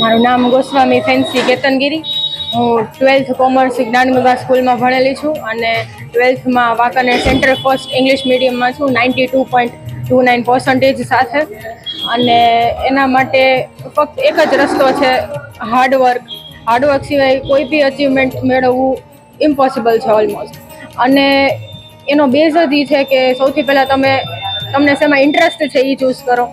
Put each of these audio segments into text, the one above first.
મારું નામ ગોસ્વામી ફેન્સી કેતનગીરી. હું ટ્વેલ્થ કોમર્સ જ્ઞાન વિભાગ સ્કૂલમાં ભણેલી છું અને ટ્વેલ્થમાં વાંકાનેર સેન્ટર ફર્સ્ટ ઇંગ્લિશ મીડિયમમાં છું, ninety two point two nine percentage સાથે. અને એના માટે ફક્ત એક જ રસ્તો છે હાર્ડવર્ક હાર્ડવર્ક સિવાય કોઈ બી અચીવમેન્ટ મેળવવું ઇમ્પોસિબલ છે ઓલમોસ્ટ અને એનો બેઝ જ એ છે કે સૌથી પહેલાં તમે, તમને શેમાં ઇન્ટરેસ્ટ છે એ ચૂઝ કરો.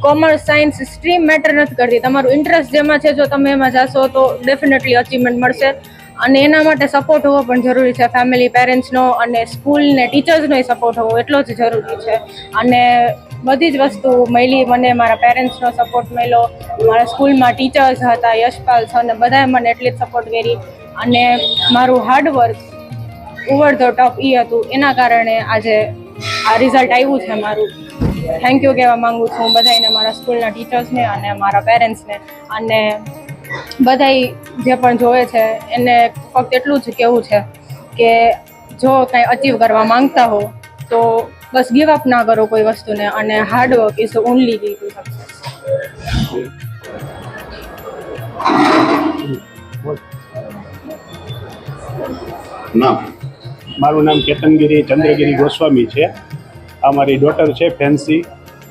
કોમર્સ સાયન્સ સ્ટ્રીમ મેટર નથી કરતી. તમારું ઇન્ટરેસ્ટ જેમાં છે, જો તમે એમાં જશો તો ડેફિનેટલી અચીવમેન્ટ મળશે. અને એના માટે સપોર્ટ હોવો પણ જરૂરી છે. ફેમિલી પેરેન્ટ્સનો અને સ્કૂલને ટીચર્સનો સપોર્ટ હોવો એટલો જ જરૂરી છે. અને બધી જ વસ્તુ મળી મને, મારા પેરેન્ટ્સનો સપોર્ટ મળ્યો. મારા સ્કૂલમાં ટીચર્સ હતા, યશપાલ સર ને બધાએ મને એટલી જ સપોર્ટ કરી. અને મારું hard work over the top એ હતું. એના કારણે આજે આ રિઝલ્ટ આવ્યું છે મારું. થેન્ક યુ કહેવા માંગુ છું બધાને મારા સ્કૂલના ટીચર્સને અને મારા પેરેન્ટ્સને. અને બધાય જે પણ જોવે છે, એને ફક્ત એટલું જ કહેવું છે કે જો કંઈ અચીવ કરવા માંગતા હો, તો બસ ગીવ અપ ના કરો કોઈ વસ્તુને અને hard work is only key to મારું નામ કેતનગીરી ચંદ્રગીરી ગોસ્વામી છે. આ મારી ડોટર છે ફેન્સી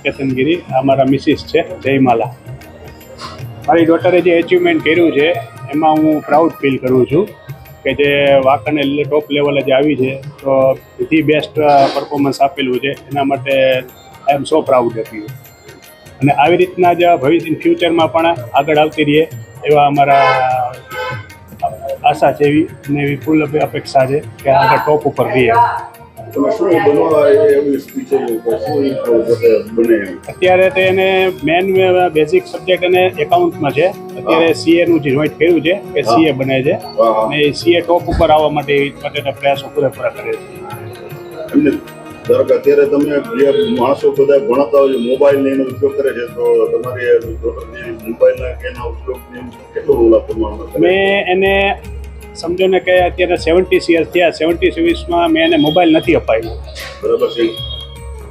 કેતનગીરી. આ મારા મિસિસ છે, જયમાલા. મારી ડોટરે જે એચિવમેન્ટ કર્યું છે, એમાં હું પ્રાઉડ ફીલ કરું છું કે જે વાંકાને ટોપ લેવલે જે આવી છે. તો ધી બેસ્ટ પરફોર્મન્સ આપેલું છે. એના માટે આઈ એમ સો પ્રાઉડ હતી અને આવી રીતના જ ભવિષ્ય ફ્યુચરમાં પણ આગળ આવતી રહીએ એવા અમારા આશા છે એવી અને એવી ફૂલ અપેક્ષા છે કે આગળ ટોપ ઉપર રહીએ. તમે શું બનવા એવી શું બને અત્યારે તો એને મેન બેઝિક સબ્જેક્ટ અને એકાઉન્ટમાં છે. અત્યારે સીએ નું જે જોઈન્ટ કર્યું છે કે સીએ બને છે. અને સીએ ટોપ ઉપર આવવા માટે એ માટેના પ્રયાસો પૂરેપૂરા કરે છે. એમને ધારો કે અત્યારે તમે જે માણસો બધા ભણતા હોય મોબાઈલ ને ઉપયોગ કરે છે તો તમારી મોબાઈલના કે એના ઉપયોગને કેટલો રોલ કરે? મેં એને સમજો ને કે અત્યારે સેવન્ટી યર્સ થયા સેવન્ટી સીવીસમાં મેં એને મોબાઈલ નથી અપાયો. બરાબર છે.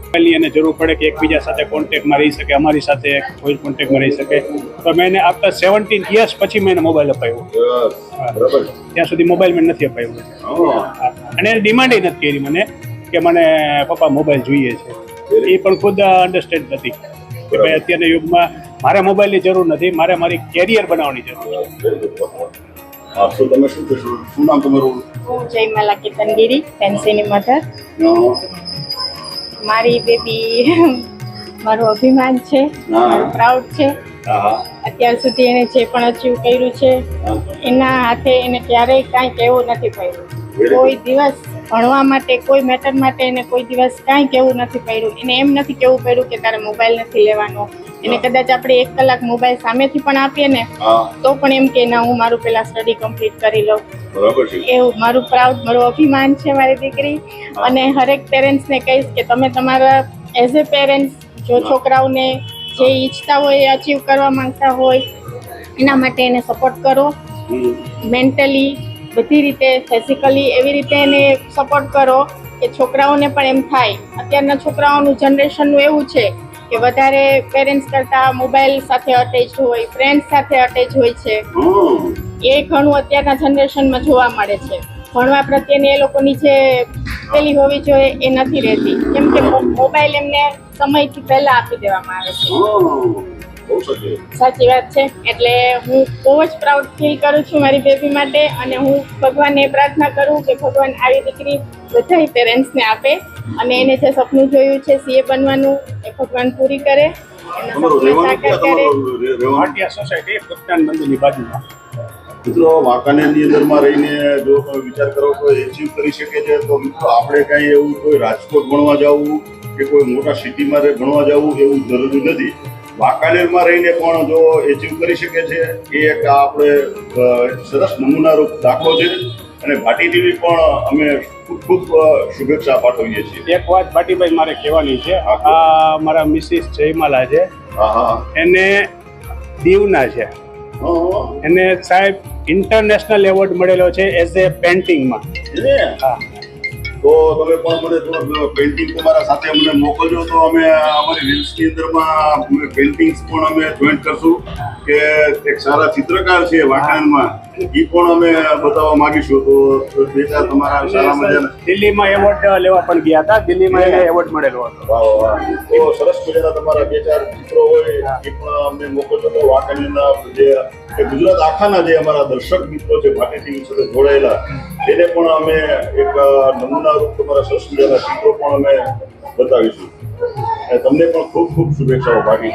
મોબાઈલની એને જરૂર પડે કે એકબીજા સાથે કોન્ટેક્ટમાં રહી શકે અમારી સાથે કોઈ કોન્ટેક્ટમાં રહી શકે. તો મેં એને આફ્ટર સેવન્ટીન યર્સ પછી મેં એને મોબાઈલ અપાવ્યો બસ, ત્યાં સુધી મોબાઈલ મેં નથી અપાવ્યો હા. અને એને ડિમાન્ડ નથી કરી મને કે મને પપ્પા મોબાઈલ જોઈએ છે. એ પણ ખુદ અન્ડરસ્ટેન્ડ નથી. કે ભાઈ અત્યારના યુગમાં મારે મોબાઈલની જરૂર નથી મારે મારી કેરિયર બનાવવાની જરૂર છે. તો તમે શું કહેશો? શું નામ તમારું? હું જયમાલા કેતનગીરી ફેન્સીની મધર. મારી બેબી મારું અભિમાન છે પ્રાઉડ છે. અત્યાર સુધી એને જે પણ અચીવ કર્યું છે એના હાથે એને ક્યારેય કાંઈ એવું નથી good. કોઈ દિવસ ભણવા માટે કોઈ મેટર માટે એને કોઈ દિવસ કાંઈ કહેવું નથી પડ્યું. એને એમ નથી કહેવું પડ્યું કે તારે મોબાઈલ નથી લેવાનો. એને કદાચ આપણે એક કલાક મોબાઈલ સામેથી પણ આપીએ ને તો પણ એમ કે ના હું મારું પેલા સ્ટડી કમ્પ્લીટ કરી લઉં. બરાબર છે. એવું મારું પ્રાઉડ મારું અભિમાન છે મારી દીકરી. અને હરેક પેરેન્ટ્સને કહીશ કે તમે તમારા એઝ એ પેરેન્ટ્સ જો છોકરાઓને જે ઈચ્છતા હોય એ અચીવ કરવા માંગતા હોય એના માટે એને સપોર્ટ કરો. મેન્ટલી બધી રીતે ફિઝિકલી એવી રીતે એને સપોર્ટ કરો કે છોકરાઓને પણ એમ થાય. અત્યારના છોકરાઓનું જનરેશનનું એવું છે કે વધારે પેરેન્ટ્સ કરતાં મોબાઈલ સાથે અટેચ હોય ફ્રેન્ડ્સ સાથે અટેચ હોય છે. એ ઘણું અત્યારના જનરેશનમાં જોવા મળે છે. ભણવા પ્રત્યેની એ લોકોની જે પેલી હોવી જોઈએ એ નથી રહેતી. કેમ કે મોબાઈલ એમને સમયથી પહેલાં આપી દેવામાં આવે છે. સાચી વાત છે. એટલે હું બહુ જ પ્રાઉડ ફીલ કરું છું મારી બેબી માટે અને હું ભગવાનને પ્રાર્થના કરું કે ભગવાન આવી દીકરી બધા પેરેન્ટ્સને આપે અને એને જે સપનું જોયું છે સીએ બનવાનું એ ભગવાન પૂરી કરે. મિત્રો વાંકાનેરની અંદરમાં રહીને જો વિચાર કરો તો એચીવ કરી શકે છે. તો મિત્રો આપણે કાંઈ એવું કોઈ રાજકોટ ભણવા જવું કે કોઈ મોટા સિટીમાં રહી ભણવા જવું એવું જરૂરી નથી. વાંકાનેરમાં રહીને પણ જો એચીવ કરી શકે છે એ એક આપણે સરસ નમૂનારૂપ દાખલો છે. અને ભાટી ટીવી પણ અમે ખૂબ ખૂબ શુભેચ્છા પાઠવીએ છીએ. એક વાત ભાટીભાઈ મારે કહેવાની છે. આ મારા મિસિસ જયમાલા છે. એને દીવના છે. એને સાહેબ ઇન્ટરનેશનલ એવોર્ડ મળેલો છે એઝ એ પેન્ટિંગમાં હા. તો તમે પણ મને પેઇન્ટિંગ તમારા સાથે અમને મોકલજો. તો અમે અમારી રીલ્સની અંદરમાં પેઇન્ટિંગ્સ પણ અમે જોઈન્ટ કરશું કે એક સારા ચિત્રકાર છે વાંકાનેરમાં એ પણ અમે બતાવવા માંગીશું. તો બે ચાર તમારા સારા મજાના. દિલ્હીમાં એવોર્ડ લેવા પણ ગયા હતા. દિલ્હીમાં એને એવોર્ડ મળેલો હતો. વાહ વાહ તો સરસ મજાના તમારા બે ચાર ચિત્રો હોય એ પણ અમને મોકલજો. તો વાંકાનેરના જે ગુજરાત આખાના જે અમારા દર્શક મિત્રો છે ભાટી ટીવી સાથે જોડાયેલા એને પણ અમે એક નમૂનારૂપ તમારા સંસ્કૃતિના ચિત્રો પણ અમે બતાવીશું અને તમને પણ ખૂબ ખૂબ શુભેચ્છાઓ ભાગી